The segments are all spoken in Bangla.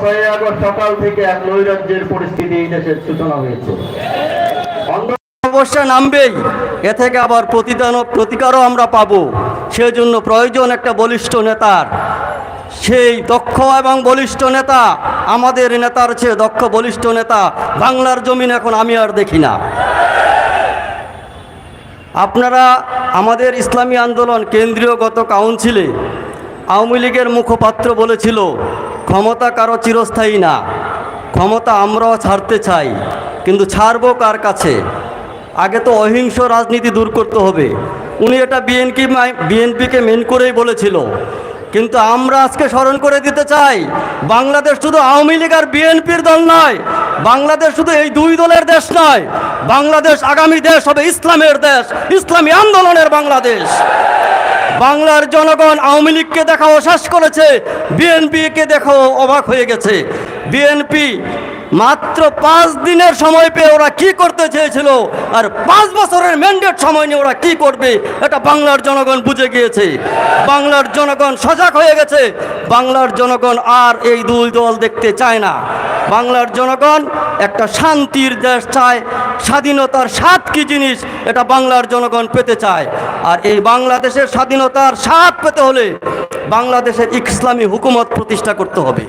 ছয় আগস্ট সকাল থেকে এক নৈরাজ্যের পরিস্থিতি এই দেশের সূচনা হয়েছে। অবশ্যই নামবেই, এ থেকে আবার প্রতিদান প্রতিকারও আমরা পাবো। সেজন্য প্রয়োজন একটা বলিষ্ঠ নেতার। সেই দক্ষ এবং বলিষ্ঠ নেতা, আমাদের নেতার চেয়ে দক্ষ বলিষ্ঠ নেতা, বাংলার জমিন এখন আমি আর দেখি না। আপনারা আমাদের ইসলামী আন্দোলন কেন্দ্রীয় গত কাউন্সিলে আওয়ামী লীগের মুখপাত্র বলেছিল ক্ষমতা কারও চিরস্থায়ী না। ক্ষমতা আমরাও ছাড়তে চাই, কিন্তু ছাড়বো কার কাছে? আগে তো অহিংস রাজনীতি দূর করতে হবে। উনি এটা বিএনপি বিএনপিকে মেন করেই বলেছিল। কিন্তু আমরা আজকে স্মরণ করে দিতে চাই, বাংলাদেশ শুধু আওয়ামী লীগ আর বিএনপির দল নয়, বাংলাদেশ শুধু এই দুই দলের দেশ নয়, বাংলাদেশ আগামী দেশ হবে ইসলামের দেশ, ইসলামী আন্দোলনের বাংলাদেশ। বাংলার জনগণ আওয়ামী লীগকে দেখাও শেষ করেছে, বিএনপিকে দেখাও অবাক হয়ে গেছে। বিএনপি মাত্র পাঁচ দিনের সময় পেয়ে ওরা কি করতে চেয়েছিল? আর পাঁচ বছরের ম্যান্ডেট সময় নিয়ে ওরা কি করবে? এটা বাংলার জনগণ বুঝে গিয়েছে। বাংলার জনগণ সজাগ হয়ে গেছে। বাংলার জনগণ আর এই দুই দল দেখতে চায় না। বাংলার জনগণ একটা শান্তির দেশ চায়, স্বাধীনতার স্বাদ কি জিনিস, এটা বাংলার জনগণ পেতে চায়। আর এই বাংলাদেশের স্বাধীনতার স্বাদ পেতে হলে বাংলাদেশের ইসলামী হুকুমত প্রতিষ্ঠা করতে হবে।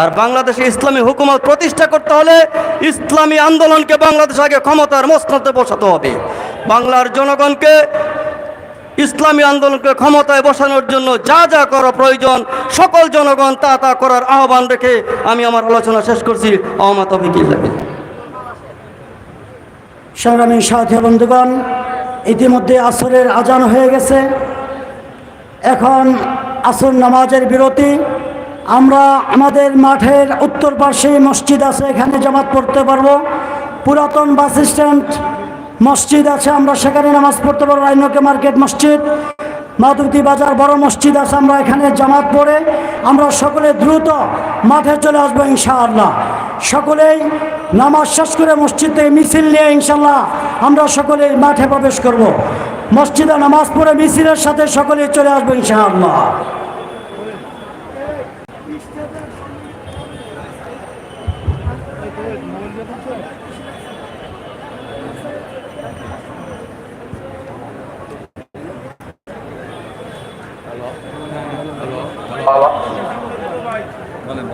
আর বাংলাদেশে ইসলামী হুকুমত প্রতিষ্ঠা করতে হলে ইসলামী আন্দোলনকে বাংলাদেশ আগে ক্ষমতার মসনদে বসাতে হবে। বাংলার জনগণকে ইসলামী আন্দোলনকে ক্ষমতায় বসানোর জন্য যা যা করা প্রয়োজন, সকল জনগণ তা তা করার আহ্বান রেখে আমি আমার আলোচনা শেষ করছি। আহমদ অভিজ্ঞতা সংগ্রামী সাথী বন্ধুগণ, ইতিমধ্যে আসরের আজান হয়ে গেছে। এখন আসর নামাজের বিরতি। আমরা আমাদের মাঠের উত্তর পাশে মসজিদ আছে, এখানে জামাত পড়তে পারব। পুরাতন বাস স্ট্যান্ড মসজিদ আছে, আমরা সেখানে নামাজ পড়তে পারব। রাইনকে মার্কেট মসজিদ মাধবতী বাজার বড় মসজিদ আছে, আমরা এখানে জামাত পড়ে আমরা সকলে দ্রুত মাঠে চলে আসব ইনশাআল্লাহ। সকলেই নামাজ শেষ করে মসজিদ মিছিল নিয়ে ইনশাল্লাহ আমরা সকলে মাঠে প্রবেশ করব। মসজিদে নামাজ পড়ে মিছিলের সাথে সকলে চলে আসব ইনশাআল্লাহ। হ্যালো হ্যালো বলেন